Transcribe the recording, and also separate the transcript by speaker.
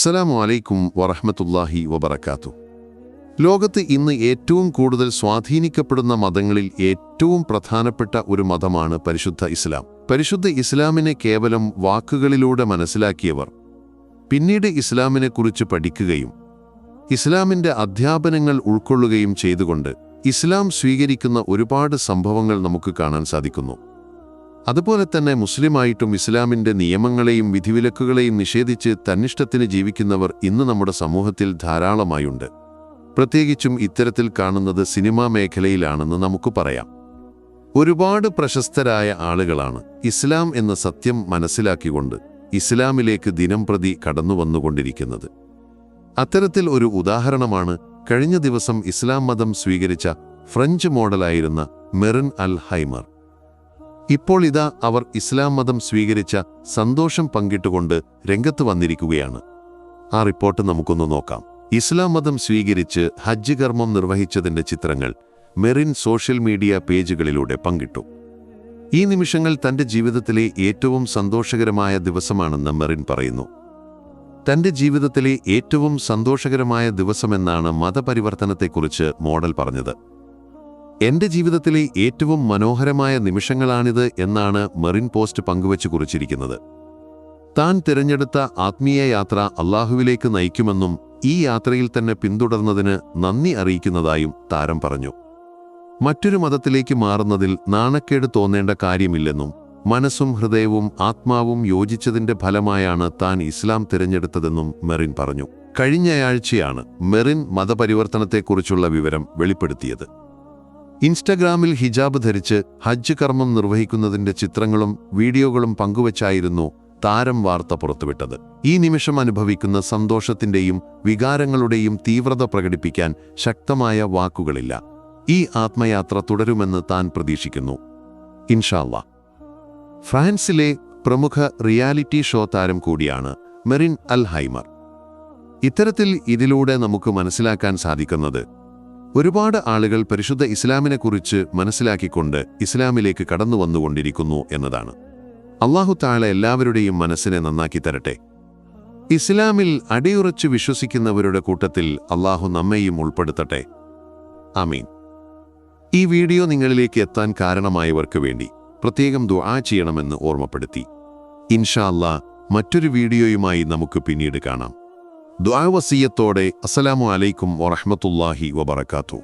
Speaker 1: അസ്സലാമു അലൈക്കും വറഹമത്തല്ലാഹി വബർക്കാത്തു ലോകത്ത് ഇന്ന് ഏറ്റവും കൂടുതൽ സ്വാധീനിക്കപ്പെടുന്ന മതങ്ങളിൽ ഏറ്റവും പ്രധാനപ്പെട്ട ഒരു മതമാണ് പരിശുദ്ധ ഇസ്ലാം. പരിശുദ്ധ ഇസ്ലാമിനെ കേവലം വാക്കുകളിലൂടെ മനസ്സിലാക്കിയവർ പിന്നീട് ഇസ്ലാമിനെക്കുറിച്ച് പഠിക്കുകയും ഇസ്ലാമിന്റെ അധ്യാപനങ്ങൾ ഉൾക്കൊള്ളുകയും ചെയ്തുകൊണ്ട് ഇസ്ലാം സ്വീകരിക്കുന്ന ഒരുപാട് സംഭവങ്ങൾ നമുക്ക് കാണാൻ സാധിക്കുന്നു. അതുപോലെ തന്നെ മുസ്ലിമായിട്ടും ഇസ്ലാമിന്റെ നിയമങ്ങളെയും വിധിവിലക്കുകളെയും നിഷേധിച്ച് തന്നിഷ്ടത്തിന് ജീവിക്കുന്നവർ ഇന്ന് നമ്മുടെ സമൂഹത്തിൽ ധാരാളമായുണ്ട്. പ്രത്യേകിച്ചും ഇത്തരത്തിൽ കാണുന്നത് സിനിമാ മേഖലയിലാണെന്ന് നമുക്ക് പറയാം. ഒരുപാട് പ്രശസ്തരായ ആളുകളാണ് ഇസ്ലാം എന്ന സത്യം മനസ്സിലാക്കിക്കൊണ്ട് ഇസ്ലാമിലേക്ക് ദിനം പ്രതി കടന്നു വന്നുകൊണ്ടിരിക്കുന്നത് അത്തരത്തിൽ ഒരു ഉദാഹരണമാണ് കഴിഞ്ഞ ദിവസം ഇസ്ലാം മതം സ്വീകരിച്ച ഫ്രഞ്ച് മോഡലായിരുന്ന മെറിൻ അൽ ഹൈമർ ഇപ്പോൾ ഇതാ അവർ ഇസ്ലാം മതം സ്വീകരിച്ച സന്തോഷം പങ്കിട്ടുകൊണ്ട് രംഗത്ത് വന്നിരിക്കുകയാണ്. ആ റിപ്പോർട്ട് നമുക്കൊന്ന് നോക്കാം. ഇസ്ലാം മതം സ്വീകരിച്ച് ഹജ്ജ് കർമ്മം നിർവഹിച്ചതിന്റെ ചിത്രങ്ങൾ മെറിൻ സോഷ്യൽ മീഡിയ പേജുകളിലൂടെ പങ്കിട്ടു. ഈ നിമിഷങ്ങൾ തന്റെ ജീവിതത്തിലെ ഏറ്റവും സന്തോഷകരമായ ദിവസമാണെന്ന് മെറിൻ പറയുന്നു. തന്റെ ജീവിതത്തിലെ ഏറ്റവും സന്തോഷകരമായ ദിവസമെന്നാണ് മതപരിവർത്തനത്തെക്കുറിച്ച് മോഡൽ പറഞ്ഞത്. എന്റെ ജീവിതത്തിലെ ഏറ്റവും മനോഹരമായ നിമിഷങ്ങളാണിത് എന്നാണ് മെറിൻ പോസ്റ്റ് പങ്കുവച്ചു കുറിച്ചിരിക്കുന്നത്. താൻ തിരഞ്ഞെടുത്ത ആത്മീയ യാത്ര അള്ളാഹുവിലേക്ക് നയിക്കുമെന്നും ഈ യാത്രയിൽ തന്നെ പിന്തുടർന്നതിന് നന്ദി അറിയിക്കുന്നതായും താരം പറഞ്ഞു. മറ്റൊരു മതത്തിലേക്ക് മാറുന്നതിൽ നാണക്കേട് തോന്നേണ്ട കാര്യമില്ലെന്നും മനസ്സും ഹൃദയവും ആത്മാവും യോജിച്ചതിന്റെ ഫലമായാണ് താൻ ഇസ്ലാം തിരഞ്ഞെടുത്തതെന്നും മെറിൻ പറഞ്ഞു. കഴിഞ്ഞയാഴ്ചയാണ് മെറിൻ മതപരിവർത്തനത്തെക്കുറിച്ചുള്ള വിവരം വെളിപ്പെടുത്തിയത്. ഇൻസ്റ്റഗ്രാമിൽ ഹിജാബ് ധരിച്ച് ഹജ്ജ് കർമ്മം നിർവഹിക്കുന്നതിന്റെ ചിത്രങ്ങളും വീഡിയോകളും പങ്കുവച്ചായിരുന്നു താരം വാർത്ത പുറത്തുവിട്ടത്. ഈ നിമിഷം അനുഭവിക്കുന്ന സന്തോഷത്തിന്റെയും വികാരങ്ങളുടെയും തീവ്രത പ്രകടിപ്പിക്കാൻ ശക്തമായ വാക്കുകളില്ല. ഈ ആത്മയാത്ര തുടരുമെന്ന് താൻ പ്രതീക്ഷിക്കുന്നു. ഇൻഷാല്ല ഫ്രാൻസിലെ പ്രമുഖ റിയാലിറ്റി ഷോ താരം കൂടിയാണ് മെറിൻ അൽ ഹൈമർ ഇത്തരത്തിൽ ഇതിലൂടെ നമുക്ക് മനസ്സിലാക്കാൻ സാധിക്കുന്നത് ഒരുപാട് ആളുകൾ പരിശുദ്ധ ഇസ്ലാമിനെക്കുറിച്ച് മനസ്സിലാക്കിക്കൊണ്ട് ഇസ്ലാമിലേക്ക് കടന്നു വന്നുകൊണ്ടിരിക്കുന്നു എന്നതാണ്. അള്ളാഹു താഴെ എല്ലാവരുടെയും മനസ്സിനെ നന്നാക്കി തരട്ടെ. ഇസ്ലാമിൽ അടിയുറച്ച് വിശ്വസിക്കുന്നവരുടെ കൂട്ടത്തിൽ അള്ളാഹു നമ്മെയും ഉൾപ്പെടുത്തട്ടെ. അമീൻ ഈ വീഡിയോ നിങ്ങളിലേക്ക് എത്താൻ കാരണമായവർക്ക് വേണ്ടി പ്രത്യേകം ദുആ ചെയ്യണമെന്ന് ഓർമ്മപ്പെടുത്തി. ഇൻഷാ മറ്റൊരു വീഡിയോയുമായി നമുക്ക് പിന്നീട് കാണാം. ദ്വാവസീയത്തോടെ അസ്സലാമു അലൈക്കും വറഹ്മത്തുള്ളാഹി വബറകാതുഹു.